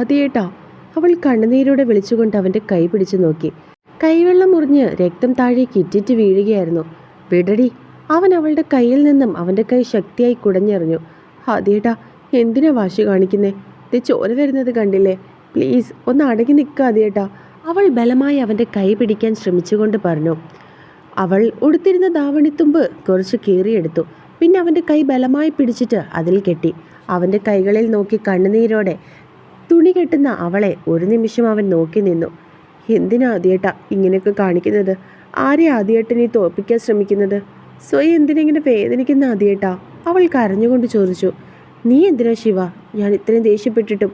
ആദ്യേട്ടാ. അവൾ കണ്ണുനീരോടെ വിളിച്ചുകൊണ്ട് അവന്റെ കൈ പിടിച്ചു നോക്കി. കൈവെള്ളം മുറിഞ്ഞ് രക്തം താഴെ കിറ്റിറ്റ് വീഴുകയായിരുന്നു. വിടടി. അവൻ അവളുടെ കയ്യിൽ നിന്നും അവന്റെ കൈ ശക്തിയായി കുടഞ്ഞെറിഞ്ഞു. ആദ്യേട്ടാ എന്തിനാ വാശി കാണിക്കുന്നേ? ഇത് ചോര വരുന്നത് കണ്ടില്ലേ? പ്ലീസ് ഒന്ന് അടങ്ങി നിൽക്കുക ആദ്യേട്ടാ. അവൾ ബലമായി അവന്റെ കൈ പിടിക്കാൻ ശ്രമിച്ചുകൊണ്ട് പറഞ്ഞു. അവൾ ഉടുത്തിരുന്ന ദാവണിത്തുമ്പ് കുറച്ച് കീറിയെടുത്തു. പിന്നെ അവന്റെ കൈ ബലമായി പിടിച്ചിട്ട് അതിൽ കെട്ടി. അവന്റെ കൈകളിൽ നോക്കി കണ്ണുനീരോടെ തുണി കെട്ടുന്ന അവളെ ഒരു നിമിഷം അവൻ നോക്കി നിന്നു. എന്തിനാ ആദ്യേട്ടാ ഇങ്ങനെയൊക്കെ കാണിക്കുന്നത്? ആരെ ആദ്യേട്ട നീ തോൽപ്പിക്കാൻ ശ്രമിക്കുന്നത്? സ്വയം എന്തിനെങ്ങനെ വേദനിക്കുന്ന ആദ്യേട്ടാ? അവൾ കരഞ്ഞുകൊണ്ട് ചോദിച്ചു. നീ എന്തിനാ ശിവ? ഞാൻ ഇത്രയും ദേഷ്യപ്പെട്ടിട്ടും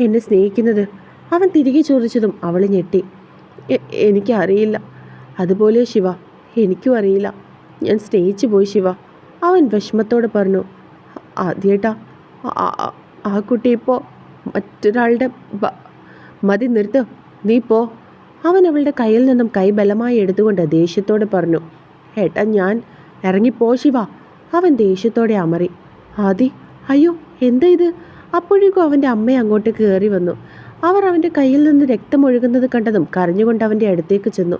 എന്നെ സ്നേഹിക്കുന്നത്? അവൻ തിരികെ ചോദിച്ചതും അവൾ ഞെട്ടി. "എ- എനിക്കറിയില്ല അതുപോലെ ശിവ എനിക്കും അറിയില്ല. ഞാൻ സ്നേഹിച്ചു പോയി ശിവ. അവൻ വിഷമത്തോടെ പറഞ്ഞു. ആദ്യേട്ടാ ആ കുട്ടി ഇപ്പോൾ മറ്റൊരാളുടെ മതി നിർത്തു. നീ പോ. അവൻ അവളുടെ കയ്യിൽ നിന്നും കൈ ബലമായി എടുത്തുകൊണ്ട് ദേഷ്യത്തോടെ പറഞ്ഞു ഏട്ടാ ഞാൻ ഇറങ്ങിപ്പോ ശിവ. അവൻ ദേഷ്യത്തോടെ അമറി. ആദി അയ്യോ എന്താ ഇത്? അപ്പോഴേക്കും അവന്റെ അമ്മ അങ്ങോട്ട് കയറി വന്നു. അവർ അവന്റെ കയ്യിൽ നിന്ന് രക്തമൊഴുകുന്നത് കണ്ടതും കരഞ്ഞുകൊണ്ട് അവന്റെ അടുത്തേക്ക് ചെന്നു.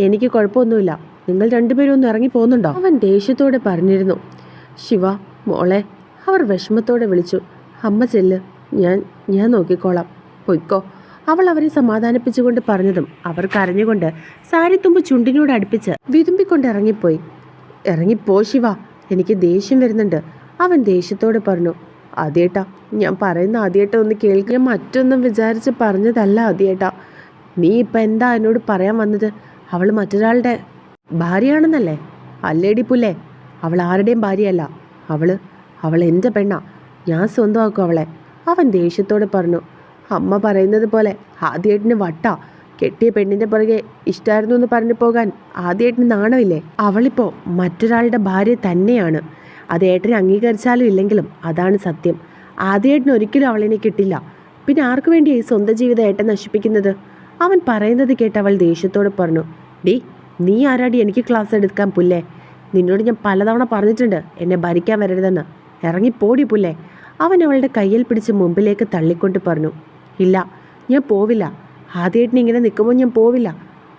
എനിക്ക് കുഴപ്പമൊന്നുമില്ല. നിങ്ങൾ രണ്ടുപേരും ഒന്ന് ഇറങ്ങി പോകുന്നുണ്ടോ? അവൻ ദേഷ്യത്തോടെ പറഞ്ഞിരുന്നു. ശിവ മോളെ അവർ വിഷമത്തോടെ വിളിച്ചു. അമ്മ ചെല്ല്. ഞാൻ ഞാൻ നോക്കിക്കോളാം. പൊയ്ക്കോ. അവൾ അവരെ സമാധാനിപ്പിച്ചുകൊണ്ട് പറഞ്ഞതും അവർ കരഞ്ഞുകൊണ്ട് സാരിത്തുമ്പ് ചുണ്ടിനോട് അടുപ്പിച്ച് വിതുമ്പിക്കൊണ്ട് ഇറങ്ങിപ്പോയി. ഇറങ്ങിപ്പോ ശിവ. എനിക്ക് ദേഷ്യം വരുന്നുണ്ട്. അവൻ ദേഷ്യത്തോട് പറഞ്ഞു ആദ്യേട്ടാ ഞാൻ പറയുന്ന ആദ്യേട്ട ഒന്ന് കേൾക്കുക മറ്റൊന്നും വിചാരിച്ച് പറഞ്ഞതല്ല ആദ്യേട്ടാ. നീ ഇപ്പം എന്താ എന്നോട് പറയാൻ വന്നത്? അവൾ മറ്റൊരാളുടെ ഭാര്യയാണെന്നല്ലേ? അല്ലേടി പുല്ലേ? അവൾ ആരുടെയും ഭാര്യയല്ല. അവൾ അവൾ എന്റെ പെണ്ണാ. ഞാൻ സ്വന്തമാക്കും അവളെ. അവൻ ദേഷ്യത്തോടെ പറഞ്ഞു അമ്മ പറയുന്നത് പോലെ ആദ്യേട്ടിന് വട്ട കെട്ടിയ പെണ്ണിന്റെ പുറകെ ഇഷ്ടമായിരുന്നു എന്ന് പറഞ്ഞു പോകാൻ ആദ്യേട്ടിന് നാണമില്ലേ? അവളിപ്പോൾ മറ്റൊരാളുടെ ഭാര്യ തന്നെയാണ്. അത് ഏട്ടനെ അംഗീകരിച്ചാലും ഇല്ലെങ്കിലും അതാണ് സത്യം. ആദ്യേട്ടന് ഒരിക്കലും അവളിനെ കിട്ടില്ല. പിന്നെ ആർക്കു ഈ സ്വന്തം ജീവിതം ഏട്ടൻ നശിപ്പിക്കുന്നത്? അവൻ പറയുന്നത് കേട്ട് അവൾ ദേഷ്യത്തോടെ പറഞ്ഞു ഡി നീ ആരാടി എനിക്ക് ക്ലാസ് എടുക്കാൻ പുല്ലേ? നിന്നോട് ഞാൻ പലതവണ പറഞ്ഞിട്ടുണ്ട് എന്നെ ഭരിക്കാൻ വരരുതെന്ന്. ഇറങ്ങിപ്പോടി പുല്ലേ? അവൻ അവളുടെ കയ്യിൽ പിടിച്ച് മുമ്പിലേക്ക് തള്ളിക്കൊണ്ട് പറഞ്ഞു ഇല്ല ഞാൻ പോവില്ല. ആദ്യേട്ടിന് ഇങ്ങനെ നിൽക്കുമ്പോൾ ഞാൻ പോവില്ല.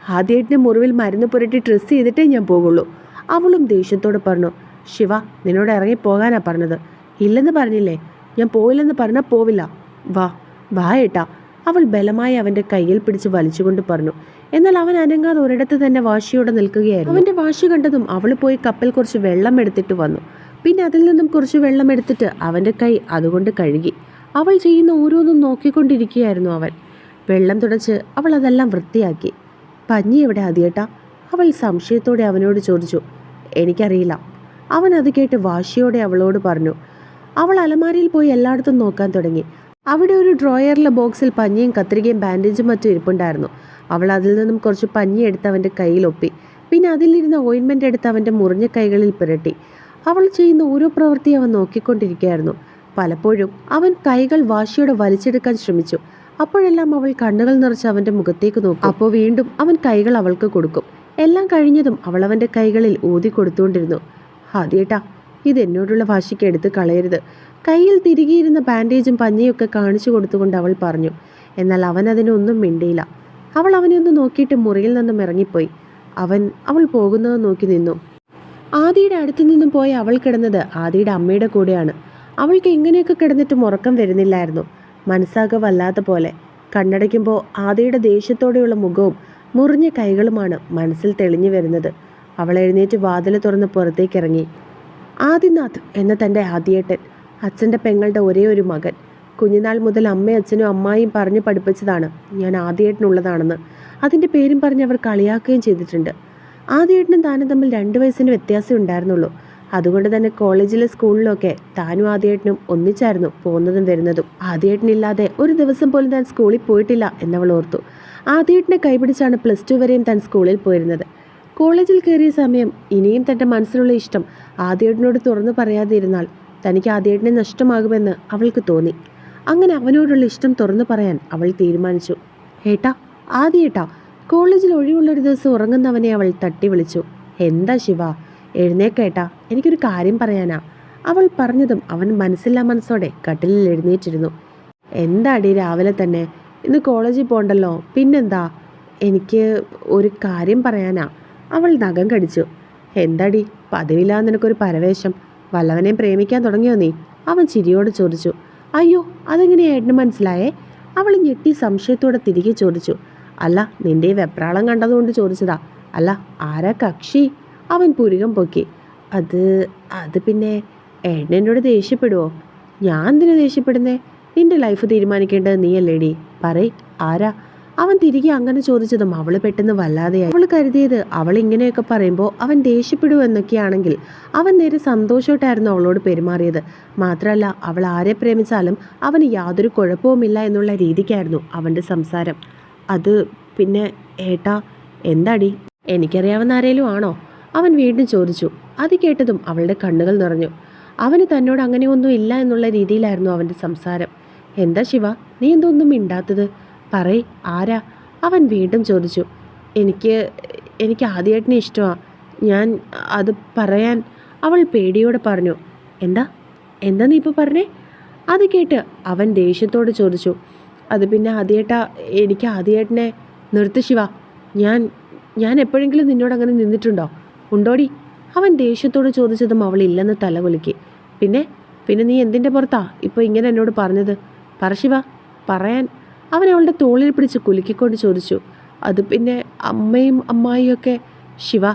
ആദ്യേട്ടിന് മുറിവിൽ മരുന്ന് പുരട്ടി ഡ്രസ്സ് ചെയ്തിട്ടേ ഞാൻ പോകുള്ളൂ അവളും ദേഷ്യത്തോട് പറഞ്ഞു ശിവ നിന്നോട് ഇറങ്ങി പോകാനാ പറഞ്ഞത്. ഇല്ലെന്ന് പറഞ്ഞില്ലേ? ഞാൻ പോവില്ലെന്ന് പറഞ്ഞാൽ പോവില്ല. വാ വാ ഏട്ടാ. അവൾ ബലമായി അവന്റെ കയ്യിൽ പിടിച്ച് വലിച്ചുകൊണ്ട് പറഞ്ഞു. എന്നാൽ അവൻ അനങ്ങാതെ ഒരിടത്ത് തന്നെ വാശിയോടെ നിൽക്കുകയായിരുന്നു. അവന്റെ വാശി കണ്ടതും അവൾ പോയി കപ്പൽ കുറച്ച് വെള്ളം എടുത്തിട്ട് വന്നു. പിന്നെ അതിൽ നിന്നും കുറച്ച് വെള്ളം എടുത്തിട്ട് അവന്റെ കൈ അതുകൊണ്ട് കഴുകി. അവൾ ചെയ്യുന്ന ഓരോന്നും നോക്കിക്കൊണ്ടിരിക്കുകയായിരുന്നു അവൻ. വെള്ളം തുടച്ച് അവൾ അതെല്ലാം വൃത്തിയാക്കി. പഞ്ഞി എവിടെ അതിയേട്ടാ അവൾ സംശയത്തോടെ അവനോട് ചോദിച്ചു. എനിക്കറിയില്ല. അവൻ അത് കേട്ട് വാശിയോടെ അവളോട് പറഞ്ഞു. അവൾ അലമാരിയിൽ പോയി എല്ലായിടത്തും നോക്കാൻ തുടങ്ങി. അവിടെ ഒരു ഡ്രോയറിലെ ബോക്സിൽ പഞ്ഞിയും കത്രികയും ബാൻഡേജും മറ്റും ഇരിപ്പുണ്ടായിരുന്നു. അവൾ അതിൽ നിന്നും കുറച്ച് പഞ്ഞി എടുത്ത് അവന്റെ കയ്യിൽ ഒപ്പി. പിന്നെ അതിലിരുന്ന ഓയിൻമെന്റ് എടുത്ത് അവന്റെ മുറിഞ്ഞ കൈകളിൽ പുരട്ടി. അവൾ ചെയ്യുന്ന ഓരോ പ്രവൃത്തി അവൻ നോക്കിക്കൊണ്ടിരിക്കുകയായിരുന്നു. പലപ്പോഴും അവൻ കൈകൾ വാശിയോടെ വലിച്ചെടുക്കാൻ ശ്രമിച്ചു. അപ്പോഴെല്ലാം അവൾ കണ്ണുകൾ നിറച്ച് അവന്റെ മുഖത്തേക്ക് നോക്കും. അപ്പോൾ വീണ്ടും അവൻ കൈകൾ അവൾക്ക് കൊടുക്കും. എല്ലാം കഴിഞ്ഞതും അവൾ അവന്റെ കൈകളിൽ ഊതി കൊടുത്തുകൊണ്ടിരുന്നു. ആദ്യേട്ടാ ഇത് എന്നോടുള്ള വാശിക്ക് എടുത്ത് കളയരുത്. കയ്യിൽ തിരികെയിരുന്ന ബാൻഡേജും പഞ്ഞിയൊക്കെ കാണിച്ചു കൊടുത്തുകൊണ്ട് അവൾ പറഞ്ഞു. എന്നാൽ അവൻ അതിനൊന്നും മിണ്ടിയില്ല. അവൾ അവനെ ഒന്ന് നോക്കിയിട്ട് മുറിയിൽ നിന്നും ഇറങ്ങിപ്പോയി. അവൻ അവൾ പോകുന്നത് നോക്കി നിന്നു. ആദിയുടെ അടുത്തു നിന്നും പോയി അവൾ കിടന്നത് ആദിയുടെ അമ്മയുടെ കൂടെയാണ്. അവൾക്ക് എങ്ങനെയൊക്കെ കിടന്നിട്ടും ഉറക്കം വരുന്നില്ലായിരുന്നു. മനസ്സാകെ വല്ലാത്ത പോലെ. കണ്ണടയ്ക്കുമ്പോൾ ആദിയുടെ ദേഷ്യത്തോടെയുള്ള മുഖവും മുറിഞ്ഞ കൈകളുമാണ് മനസ്സിൽ തെളിഞ്ഞു വരുന്നത്. അവൾ എഴുന്നേറ്റ് വാതിൽ തുറന്ന് പുറത്തേക്ക് ഇറങ്ങി ആദിനാഥ് എന്ന തന്റെ ആദിയേട്ടൻ അച്ഛന്റെ പെങ്ങളുടെ ഒരേ ഒരു മകൻ. കുഞ്ഞുനാൾ മുതൽ അമ്മയും അച്ഛനും അമ്മായിയും പറഞ്ഞു പഠിപ്പിച്ചതാണ് ഞാൻ ആദിയേട്ടനുള്ളതാണെന്ന്. അതിന്റെ പേരും പറഞ്ഞ് അവർ കളിയാക്കുകയും ചെയ്തിട്ടുണ്ട്. ആദിയേട്ടനും താനും തമ്മിൽ രണ്ട് വയസ്സിന് വ്യത്യാസം ഉണ്ടായിരുന്നുള്ളൂ. അതുകൊണ്ട് തന്നെ കോളേജിലെ സ്കൂളിലൊക്കെ താനും ആദ്യേട്ടനും ഒന്നിച്ചായിരുന്നു പോകുന്നതും വരുന്നതും. ആദ്യേട്ടനില്ലാതെ ഒരു ദിവസം പോലും താൻ സ്കൂളിൽ പോയിട്ടില്ല എന്നവൾ ഓർത്തു. ആദ്യേട്ടനെ കൈപിടിച്ചാണ് പ്ലസ് ടു വരെയും താൻ സ്കൂളിൽ പോയിരുന്നത്. കോളേജിൽ കയറിയ സമയം ഇനിയും തന്റെ മനസ്സിലുള്ള ഇഷ്ടം ആദ്യേട്ടനോട് തുറന്നു പറയാതിരുന്നാൽ തനിക്ക് ആദ്യേട്ടനെ നഷ്ടമാകുമെന്ന് അവൾക്ക് തോന്നി. അങ്ങനെ അവനോടുള്ള ഇഷ്ടം തുറന്നു പറയാൻ അവൾ തീരുമാനിച്ചു. ഏട്ടാ ആദ്യേട്ടാ കോളേജിൽ ഒഴിവുള്ളൊരു ദിവസം ഉറങ്ങുന്നവനെ അവൾ തട്ടി വിളിച്ചു. എന്താ ശിവ? എഴുന്നേക്കേട്ടാ. എനിക്കൊരു കാര്യം പറയാനാ. അവൾ പറഞ്ഞതും അവൻ മനസ്സില്ലാ മനസ്സോടെ കട്ടിലിൽ എഴുന്നേറ്റിരുന്നു. എന്താടി രാവിലെ തന്നെ? ഇന്ന് കോളേജിൽ പോകണ്ടല്ലോ പിന്നെന്താ? എനിക്ക് ഒരു കാര്യം പറയാനാ. അവൾ നഖം കടിച്ചു. എന്താടി? പതിവില്ലാതെ നിനക്കൊരു പരവേശം. വല്ലവനെയും പ്രേമിക്കാൻ തുടങ്ങിയോ നീ? അവൻ ചിരിയോട് ചോദിച്ചു. അയ്യോ അതെങ്ങനെയാ ഏട്ടന് മനസ്സിലായേ? അവൾ ഞെട്ടി സംശയത്തോടെ തിരികെ ചോദിച്ചു. അല്ല നിന്റെ വെപ്രാളം കണ്ടതുകൊണ്ട് ചോദിച്ചതാ. അല്ല ആരാ കക്ഷി? അവൻ പുരുകം പൊക്കി. അത് അത് പിന്നെ എണ്ണനോട് ദേഷ്യപ്പെടുവോ? ഞാൻ എന്തിനു ദേഷ്യപ്പെടുന്നേ? നിന്റെ ലൈഫ് തീരുമാനിക്കേണ്ടത് നീയല്ലേടി. പറയ് ആരാ? അവൻ തിരികെ അങ്ങനെ ചോദിച്ചതും അവൾ പെട്ടെന്ന് വല്ലാതെയായി. അവൾ കരുതിയത് അവൾ ഇങ്ങനെയൊക്കെ പറയുമ്പോൾ അവൻ ദേഷ്യപ്പെടുവോ എന്നൊക്കെയാണെങ്കിൽ അവൻ നേരെ സന്തോഷമായിട്ടായിരുന്നു അവളോട് പെരുമാറിയത്. മാത്രമല്ല അവൾ ആരെ പ്രേമിച്ചാലും അവന് യാതൊരു കുഴപ്പവുമില്ല എന്നുള്ള രീതിക്കായിരുന്നു അവന്റെ സംസാരം. അത് പിന്നെ ഏട്ടാ എന്താടി? എനിക്കറിയാവുന്ന ആരേലും ആണോ? അവൻ വീണ്ടും ചോദിച്ചു. അത് കേട്ടതും അവളുടെ കണ്ണുകൾ നിറഞ്ഞു. അവന് തന്നോട് അങ്ങനെയൊന്നും ഇല്ല എന്നുള്ള രീതിയിലായിരുന്നു അവന്റെ സംസാരം. എന്താ ശിവ നീ എന്തൊന്നും മിണ്ടാത്തത്? പറയ് ആരാ? അവൻ വീണ്ടും ചോദിച്ചു. എനിക്ക് എനിക്ക് ആദ്യമായിട്ടിനെ ഇഷ്ടമാണ് ഞാൻ അത് പറയാൻ അവൾ പേടിയോടെ പറഞ്ഞു. എന്താ? എന്താ നീ ഇപ്പോൾ പറഞ്ഞേ? അത് കേട്ട് അവൻ ദേഷ്യത്തോട് ചോദിച്ചു. അത് പിന്നെ ആദ്യേട്ടാ എനിക്ക് ആദ്യേട്ടനെ നിർത്ത് ശിവ. ഞാൻ ഞാൻ എപ്പോഴെങ്കിലും നിന്നോട് അങ്ങനെ നിന്നിട്ടുണ്ടോ? ഉണ്ടോടി? അവൻ ദേഷ്യത്തോട് ചോദിച്ചതും അവൾ ഇല്ലെന്ന് തലകുലുക്കി പിന്നെ പിന്നെ നീ എന്തിന്റെ പുറത്താ ഇപ്പോൾ ഇങ്ങനെ എന്നോട് പറഞ്ഞത്? പറ ശിവ പറയാൻ. അവൻ അവളുടെ തോളിൽ പിടിച്ച് കുലുക്കിക്കൊണ്ട് ചോദിച്ചു. അത് പിന്നെ അമ്മയും അമ്മായിയും ഒക്കെ ശിവ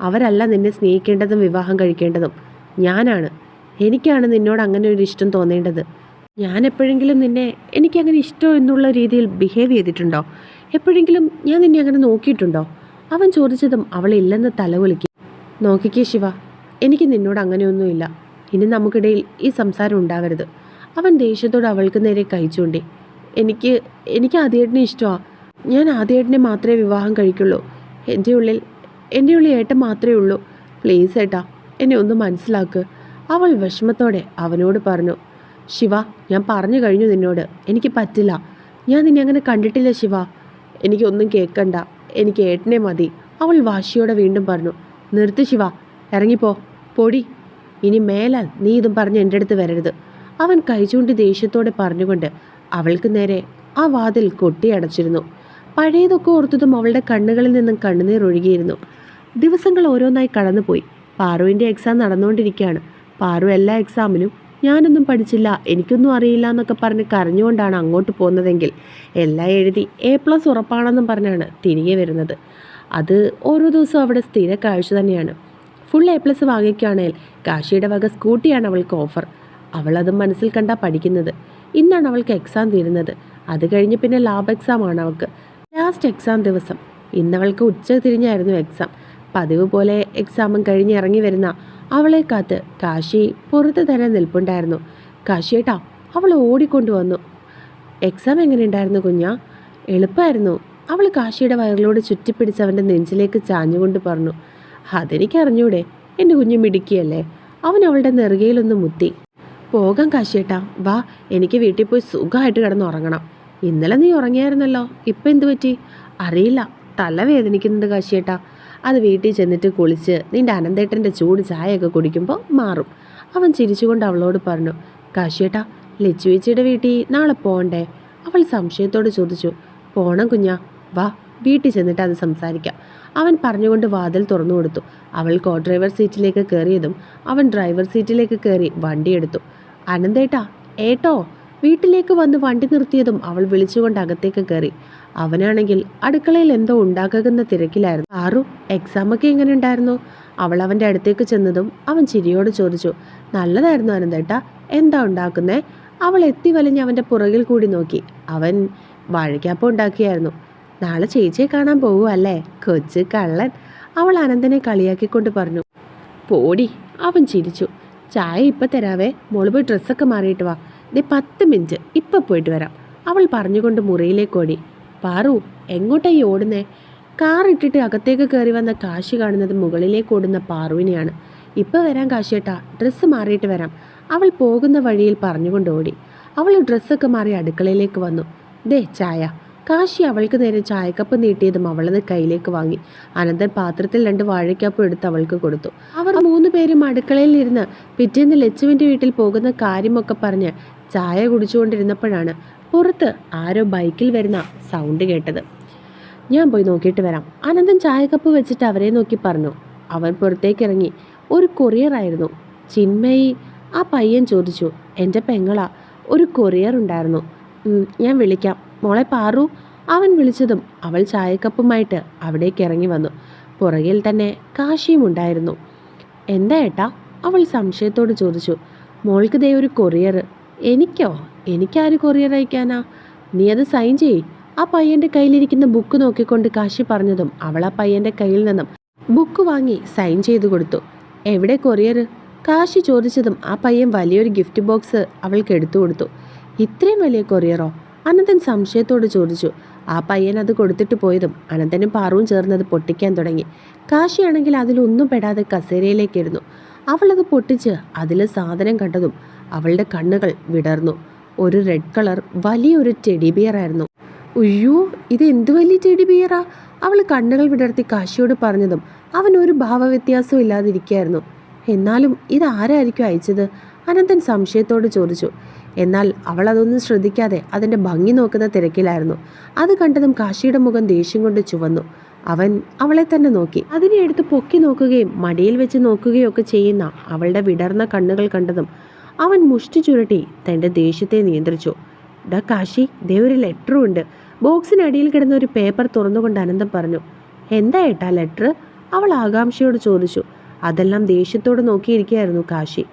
അവരല്ല നിന്നെ സ്നേഹിക്കേണ്ടതും വിവാഹം കഴിക്കേണ്ടതും. ഞാനാണ്. എനിക്കാണ് നിന്നോട് അങ്ങനെ ഒരു ഇഷ്ടം തോന്നേണ്ടത്. ഞാൻ എപ്പോഴെങ്കിലും നിന്നെ എനിക്കങ്ങനെ ഇഷ്ടം എന്നുള്ള രീതിയിൽ ബിഹേവ് ചെയ്തിട്ടുണ്ടോ? എപ്പോഴെങ്കിലും ഞാൻ നിന്നെ അങ്ങനെ നോക്കിയിട്ടുണ്ടോ? അവൻ ചോദിച്ചതും അവളില്ലെന്ന് തലകുലുക്കി. നോക്കിക്കേ ശിവ എനിക്ക് നിന്നോട് അങ്ങനെയൊന്നുമില്ല. ഇനി നമുക്കിടയിൽ ഈ സംസാരം ഉണ്ടാവരുത്. അവൻ ദേഷ്യത്തോട് അവൾക്ക് നേരെ കൈ ചൂണ്ടി. എനിക്ക് എനിക്ക് ആദ്യേട്ടനെ ഇഷ്ടമാണ് ഞാൻ ആദ്യേട്ടനെ മാത്രമേ വിവാഹം കഴിക്കുള്ളൂ. എന്റെ ഉള്ളിൽ എന്റെ ഉള്ളിൽ ഏട്ടൻ മാത്രമേ ഉള്ളൂ. പ്ലീസ് ഏട്ടാ എന്നെ ഒന്ന് മനസ്സിലാക്ക്. അവൾ വിഷമത്തോടെ അവനോട് പറഞ്ഞു ശിവ ഞാൻ പറഞ്ഞു കഴിഞ്ഞു നിന്നോട്. എനിക്ക് പറ്റില്ല. ഞാൻ നിന്നെ അങ്ങനെ കണ്ടിട്ടില്ല ശിവ. എനിക്കൊന്നും കേൾക്കണ്ട എനിക്ക് ഏട്ടനെ മതി. അവൾ വാശിയോടെ വീണ്ടും പറഞ്ഞു. നിർത്തി ശിവ. ഇറങ്ങിപ്പോ. പൊടി. ഇനി മേലാൽ നീ ഇതും പറഞ്ഞ് എന്റെ അടുത്ത് വരരുത്. അവൻ കൈചൂണ്ടി ദേഷ്യത്തോടെ പറഞ്ഞുകൊണ്ട് അവൾക്ക് നേരെ ആ വാതിൽ കൊട്ടിയടച്ചിരുന്നു പഴയതൊക്കെ ഓർത്തതും അവളുടെ കണ്ണുകളിൽ നിന്നും കണ്ണുനീർ ഒഴുകിയിരുന്നു. ദിവസങ്ങൾ ഓരോന്നായി കടന്നുപോയി. പാറുവിന്റെ എക്സാം നടന്നുകൊണ്ടിരിക്കുകയാണ്. പാറു എല്ലാ എക്സാമിനും ഞാനൊന്നും പഠിച്ചില്ല എനിക്കൊന്നും അറിയില്ല എന്നൊക്കെ പറഞ്ഞ് കരഞ്ഞുകൊണ്ടാണ് അങ്ങോട്ട് പോകുന്നതെങ്കിൽ എല്ലാം എഴുതി എ പ്ലസ് ഉറപ്പാണെന്നും പറഞ്ഞാണ് തിരികെ വരുന്നത്. അത് ഓരോ ദിവസവും അവിടെ സ്ഥിര കാഴ്ച തന്നെയാണ്. ഫുൾ എ പ്ലസ് വാങ്ങിക്കുകയാണെങ്കിൽ കാശിയുടെ വക സ്കൂട്ടിയാണ് അവൾക്ക് ഓഫർ അവൾ അത് മനസ്സിൽ കണ്ടാ പഠിക്കുന്നത്. ഇന്നാണ് അവൾക്ക് എക്സാം തീരുന്നത്. അത് കഴിഞ്ഞ് പിന്നെ ലാബ് എക്സാം ആണ് അവൾക്ക്. ലാസ്റ്റ് എക്സാം ദിവസം. ഇന്നവൾക്ക് ഉച്ച തിരിഞ്ഞായിരുന്നു എക്സാം പതിവ് പോലെ എക്സാമും കഴിഞ്ഞ് ഇറങ്ങി വരുന്ന അവളെ കാത്ത് കാശി പുറത്ത് തന്നെ നിൽപ്പുണ്ടായിരുന്നു. കാശിയേട്ടാ അവൾ ഓടിക്കൊണ്ടുവന്നു എക്സാം എങ്ങനെയുണ്ടായിരുന്നു കുഞ്ഞ? എളുപ്പമായിരുന്നു അവൾ കാശിയുടെ വയറിലൂടെ ചുറ്റിപ്പിടിച്ച് അവന്റെ നെഞ്ചിലേക്ക് ചാഞ്ഞുകൊണ്ട് പറഞ്ഞു അതെനിക്ക് അറിഞ്ഞൂടെ എന്റെ കുഞ്ഞു മിടുക്കിയല്ലേ? അവൻ അവളുടെ നെറുകയിലൊന്ന് മുത്തി. പോകാം കാശിയേട്ടാ വാ എനിക്ക് വീട്ടിൽ പോയി സുഖമായിട്ട് കിടന്നുറങ്ങണം ഇന്നലെ നീ ഉറങ്ങിയായിരുന്നല്ലോ ഇപ്പം എന്തു പറ്റി? അറിയില്ല തല വേദനിക്കുന്നുണ്ട് കാശിയേട്ടാ. അത് വീട്ടിൽ ചെന്നിട്ട് കുളിച്ച് നിന്റെ അനന്തേട്ടന്റെ ചൂട് ചായയൊക്കെ കുടിക്കുമ്പോൾ മാറും. അവൻ ചിരിച്ചുകൊണ്ട് അവളോട് പറഞ്ഞു കാശിയേട്ടാ ലച്ചുവേച്ചിയുടെ വീട്ടിൽ നാളെ പോകണ്ടേ? അവൾ സംശയത്തോട് ചോദിച്ചു പോണം കുഞ്ഞാ വാ വീട്ടിൽ ചെന്നിട്ട് അത് സംസാരിക്കാം. അവൻ പറഞ്ഞുകൊണ്ട് വാതിൽ തുറന്നു കൊടുത്തു. അവൾ കോ ഡ്രൈവർ സീറ്റിലേക്ക് കയറിയതും അവൻ ഡ്രൈവർ സീറ്റിലേക്ക് കയറി വണ്ടിയെടുത്തു അനന്തേട്ടാ ഏട്ടോ? വീട്ടിലേക്ക് വന്ന് വണ്ടി നിർത്തിയതും അവൾ വിളിച്ചുകൊണ്ട് അകത്തേക്ക് കയറി. അവനാണെങ്കിൽ അടുക്കളയിൽ എന്തോ ഉണ്ടാക്കുന്ന തിരക്കിലായിരുന്നു. ആറു എക്സാമൊക്കെ എങ്ങനെ ഉണ്ടായിരുന്നു? അവൾ അവന്റെ അടുത്തേക്ക് ചെന്നതും അവൻ ചിരിയോട് ചോദിച്ചു നല്ലതായിരുന്നു അനന്തേട്ട എന്താ ഉണ്ടാക്കുന്നേ? അവൾ എത്തി വലിഞ്ഞ് അവന്റെ പുറകിൽ കൂടി നോക്കി. അവൻ വാഴയ്ക്കാപ്പം ഉണ്ടാക്കിയായിരുന്നു. നാളെ ചേച്ചിയെ കാണാൻ പോവുമല്ലേ കൊച്ചു കള്ളൻ. അവൾ അനന്തനെ കളിയാക്കിക്കൊണ്ട് പറഞ്ഞു. പോടി അവൻ ചിരിച്ചു. ചായ ഇപ്പം തരാവേ മോൾ പോയി ഡ്രസ്സൊക്കെ മാറിയിട്ട് വാ. ദേ പത്ത് മിനിറ്റ് ഇപ്പം പോയിട്ട് വരാം. അവൾ പറഞ്ഞുകൊണ്ട് മുറിയിലേക്ക് ഓടി. പാറു എങ്ങോട്ടാ ഈ ഓടുന്നേ? കാർ ഇട്ടിട്ട് അകത്തേക്ക് കയറി വന്ന കാശി കാണുന്നത് മുകളിലേക്ക് ഓടുന്ന പാറുവിനെയാണ്. ഇപ്പം വരാം കാശിയേട്ടാ ഡ്രസ്സ് മാറിയിട്ട് വരാം. അവൾ പോകുന്ന വഴിയിൽ പറഞ്ഞുകൊണ്ട് ഓടി. അവൾ ഡ്രസ്സൊക്കെ മാറി അടുക്കളയിലേക്ക് വന്നു. ദേ ചായ. കാശി അവൾക്ക് നേരെ ചായക്കപ്പ് നീട്ടിയതും അവളത് കയ്യിലേക്ക് വാങ്ങി. അനന്തൻ പാത്രത്തിൽ രണ്ട് വാഴയ്ക്കപ്പ് എടുത്ത് അവൾക്ക് കൊടുത്തു. അവർ മൂന്ന് പേരും അടുക്കളയിൽ ഇരുന്ന് പിറ്റേന്ന് ലച്ചുവിന്റെ വീട്ടിൽ പോകുന്ന കാര്യമൊക്കെ പറഞ്ഞ് ചായ കുടിച്ചുകൊണ്ടിരുന്നപ്പോഴാണ് പുറത്ത് ആരോ ബൈക്കിൽ വരുന്ന സൗണ്ട് കേട്ടത്. ഞാൻ പോയി നോക്കിയിട്ട് വരാം. അനന്തൻ ചായക്കപ്പ് വെച്ചിട്ട് അവരെ നോക്കി പറഞ്ഞു. അവൻ പുറത്തേക്ക് ഇറങ്ങി ഒരു കൊറിയറായിരുന്നു ചിന്മയി ആ പയ്യൻ ചോദിച്ചു എന്റെ പെങ്ങളാ ഒരു കൊറിയർ ഉണ്ടായിരുന്നു. ഞാൻ വിളിക്കാം. മോളെ പാറു. അവൻ വിളിച്ചതും അവൾ ചായക്കപ്പുമായിട്ട് അവിടേക്ക് ഇറങ്ങി വന്നു. പുറകിൽ തന്നെ കാശിയും ഉണ്ടായിരുന്നു. എന്താ ഏട്ടാ? അവൾ സംശയത്തോട് ചോദിച്ചു. മോൾക്ക് ദേ ഒരു കൊറിയർ എനിക്കോ? എനിക്കാര് കൊറിയർ അയക്കാനാ? നീ അത് സൈൻ ചെയ്യ്. ആ പയ്യന്റെ കയ്യിലിരിക്കുന്ന ബുക്ക് നോക്കിക്കൊണ്ട് കാശി പറഞ്ഞതും അവൾ ആ പയ്യന്റെ കയ്യിൽ നിന്നും ബുക്ക് വാങ്ങി സൈൻ ചെയ്തു കൊടുത്തു. എവിടെ കൊറിയർ? കാശി ചോദിച്ചതും ആ പയ്യൻ വലിയൊരു ഗിഫ്റ്റ് ബോക്സ് അവൾക്ക് എടുത്തു കൊടുത്തു. ഇത്രയും വലിയ കൊറിയറോ? അനന്തൻ സംശയത്തോട് ചോദിച്ചു. ആ പയ്യൻ അത് കൊടുത്തിട്ട് പോയതും അനന്തനും പാറുവും ചേർന്നത് പൊട്ടിക്കാൻ തുടങ്ങി. കാശിയാണെങ്കിൽ അതിലൊന്നും പെടാതെ കസേരയിലേക്കിരുന്നു അവളത് പൊട്ടിച്ച് അതിൽ സാധനം കണ്ടതും അവളുടെ കണ്ണുകൾ വിടർന്നു. ഒരു റെഡ് കളർ വലിയൊരു ടെഡി ബിയർ ആയിരുന്നു. ഉയ്യോ ഇത് എന്ത് വലിയ ടെഡി ബിയറാ അവൾ കണ്ണുകൾ വിടർത്തി കാശിയോട് പറഞ്ഞതും അവൻ ഒരു ഭാവവ്യത്യാസവും ഇല്ലാതിരിക്കുകയായിരുന്നു എന്നാലും ഇത് ആരായിരിക്കും അയച്ചത്? അനന്തൻ സംശയത്തോട് ചോദിച്ചു. എന്നാൽ അവൾ അതൊന്നും ശ്രദ്ധിക്കാതെ അതിന്റെ ഭംഗി നോക്കുന്ന തിരക്കിലായിരുന്നു. അത് കണ്ടതും കാശിയുടെ മുഖം ദേഷ്യം കൊണ്ട് ചുവന്നു. അവൻ അവളെ തന്നെ നോക്കി. അതിനെ എടുത്ത് പൊക്കി നോക്കുകയും മടിയിൽ വെച്ച് നോക്കുകയും ഒക്കെ ചെയ്യുന്ന അവളുടെ വിടർന്ന കണ്ണുകൾ കണ്ടതും അവൻ മുഷ്ടി ചുരുട്ടി തന്റെ ദേഷ്യത്തെ നിയന്ത്രിച്ചു. ഡാ കാശി ദേ ഒരു ലെറ്ററും ഉണ്ട്. ബോക്സിനടിയിൽ കിടന്ന ഒരു പേപ്പർ തുറന്നുകൊണ്ട് അനന്തം പറഞ്ഞു എന്താ ഏട്ടാ ലെറ്റർ അവൾ ആകാംക്ഷയോട് ചോദിച്ചു. അതെല്ലാം ദേഷ്യത്തോട് നോക്കിയിരിക്കുകയായിരുന്നു കാശി.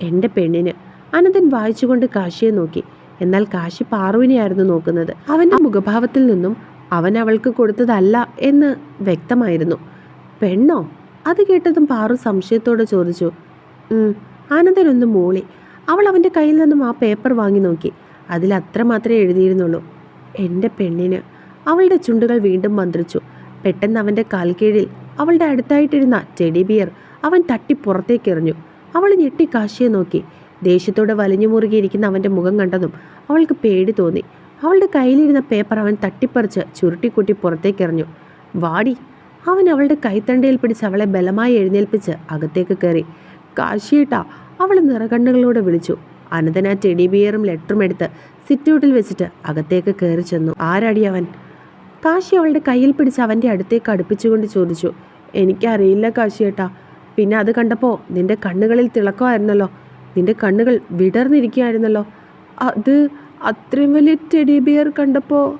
എന്റെ പെണ്ണിന്. അനന്തൻ വായിച്ചുകൊണ്ട് കാശിയെ നോക്കി. എന്നാൽ കാശി പാറുവിനെയായിരുന്നു നോക്കുന്നത്. അവന്റെ മുഖഭാവത്തിൽ നിന്നും അവൻ അവൾക്ക് കൊടുത്തതല്ല എന്ന് വ്യക്തമായിരുന്നു. പെണ്ണോ? അത് കേട്ടതും പാറു സംശയത്തോടെ ചോദിച്ചു. ഒന്ന് മൂളി. അവൾ അവന്റെ കയ്യിൽ നിന്നും ആ പേപ്പർ വാങ്ങി നോക്കി. അതിൽ അത്ര മാത്രമേ എഴുതിയിരുന്നുള്ളൂ. എന്റെ പെണ്ണിന്. അവളുടെ ചുണ്ടുകൾ വീണ്ടും മന്ത്രിച്ചു. പെട്ടെന്ന് അവന്റെ കാൽക്കീഴിൽ അവളുടെ അടുത്തായിട്ടിരുന്ന ടെഡി ബിയർ അവൻ തട്ടി പുറത്തേക്ക് എറിഞ്ഞു. അവൾ ഞെട്ടി കാശിയെ നോക്കി. ദേഷ്യത്തോടെ വലിഞ്ഞു മുറുകിയിരിക്കുന്ന അവന്റെ മുഖം കണ്ടതും അവൾക്ക് പേടി തോന്നി. അവളുടെ കയ്യിലിരുന്ന പേപ്പർ അവൻ തട്ടിപ്പറിച്ച് ചുരുട്ടിക്കൂട്ടി പുറത്തേക്ക് എറിഞ്ഞു. വാടി. അവൻ അവളുടെ കൈത്തണ്ടയിൽ പിടിച്ച് അവളെ ബലമായി എഴുന്നേൽപ്പിച്ച് അകത്തേക്ക് കയറി. കാശിയേട്ടാ അവൾ നിറകണ്ണുകളോടെ വിളിച്ചു. അനന്തന ടെഡി ബിയറും ലെറ്ററും എടുത്ത് സിറ്റൂട്ടിൽ വെച്ചിട്ട് അകത്തേക്ക് കയറി ചെന്നു. ആരാടി അവൻ? കാശി അവളുടെ കയ്യിൽ പിടിച്ച് അവന്റെ അടുത്തേക്ക് അടുപ്പിച്ചുകൊണ്ട് ചോദിച്ചു. എനിക്കറിയില്ല കാശിയേട്ടാ. പിന്നെ അത് കണ്ടപ്പോൾ നിന്റെ കണ്ണുകളിൽ തിളക്കമായിരുന്നല്ലോ. നിന്റെ കണ്ണുകൾ വിടർന്നിരിക്കുകയായിരുന്നല്ലോ. അത് അത്രയും വലിയ ടെഡി ബിയർ കണ്ടപ്പോൾ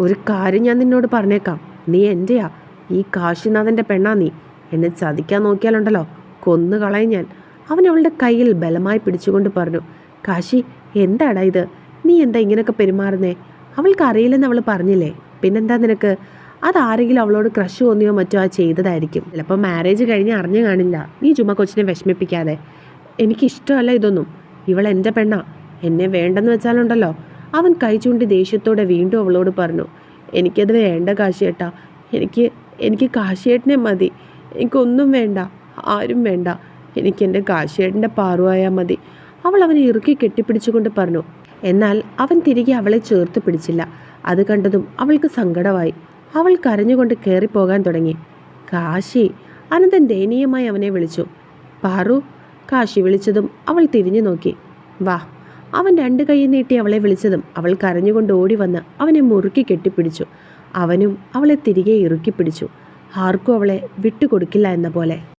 ഒരു കാര്യം ഞാൻ നിന്നോട് പറഞ്ഞേക്കാം. നീ എന്റെയാ ഈ കാശിനാഥന്റെ പെണ്ണാ നീ. എന്നെ ചതിക്കാൻ നോക്കിയാലുണ്ടല്ലോ. കൊന്നു കളയും ഞാൻ. അവൻ അവളുടെ കയ്യിൽ ബലമായി പിടിച്ചുകൊണ്ട് പറഞ്ഞു കാശി എന്താടാ ഇത്? നീ എന്താ ഇങ്ങനെയൊക്കെ പെരുമാറുന്നേ? അവൾക്ക് അറിയില്ലെന്ന് അവൾ പറഞ്ഞില്ലേ? പിന്നെന്താ നിനക്ക്? അതാരെങ്കിലും അവളോട് ക്രഷ് തോന്നിയോ മറ്റോ ആ ചെയ്തതായിരിക്കും. ചിലപ്പോൾ മാരേജ് കഴിഞ്ഞ് അറിഞ്ഞു കാണില്ല. നീ ചുമ്മാ കൊച്ചിനെ വിഷമിപ്പിക്കാതെ. എനിക്കിഷ്ടമല്ല ഇതൊന്നും. ഇവൾ എന്റെ പെണ്ണാ. എന്നെ വേണ്ടെന്ന് വെച്ചാലുണ്ടല്ലോ. അവൻ കൈ ചൂണ്ടി ദേഷ്യത്തോടെ വീണ്ടും അവളോട് പറഞ്ഞു എനിക്കത് വേണ്ട കാശിയേട്ടാ. എനിക്ക് എനിക്ക് കാശിയേട്ടനെ മതി. എനിക്കൊന്നും വേണ്ട. ആരും വേണ്ട. എനിക്ക് എന്റെ കാശേടിന്റെ പാറുവായാൽ മതി. അവൾ അവനെ ഇറുക്കി കെട്ടിപ്പിടിച്ചുകൊണ്ട് പറഞ്ഞു. എന്നാൽ അവൻ തിരികെ അവളെ ചേർത്ത് പിടിച്ചില്ല. അത് കണ്ടതും അവൾക്ക് സങ്കടമായി. അവൾ കരഞ്ഞുകൊണ്ട് കയറിപ്പോകാൻ തുടങ്ങി. കാശി അനന്തൻ ദയനീയമായി അവനെ വിളിച്ചു. പാറു കാശി വിളിച്ചതും അവൾ തിരിഞ്ഞു നോക്കി. വാ. അവൻ രണ്ട് കൈ നീട്ടി അവളെ വിളിച്ചതും അവൾ കരഞ്ഞുകൊണ്ട് ഓടി വന്ന് അവനെ മുറുക്കി കെട്ടിപ്പിടിച്ചു. അവനും അവളെ തിരികെ ഇറുക്കി പിടിച്ചു. ആർക്കും അവളെ വിട്ടുകൊടുക്കില്ല എന്ന പോലെ.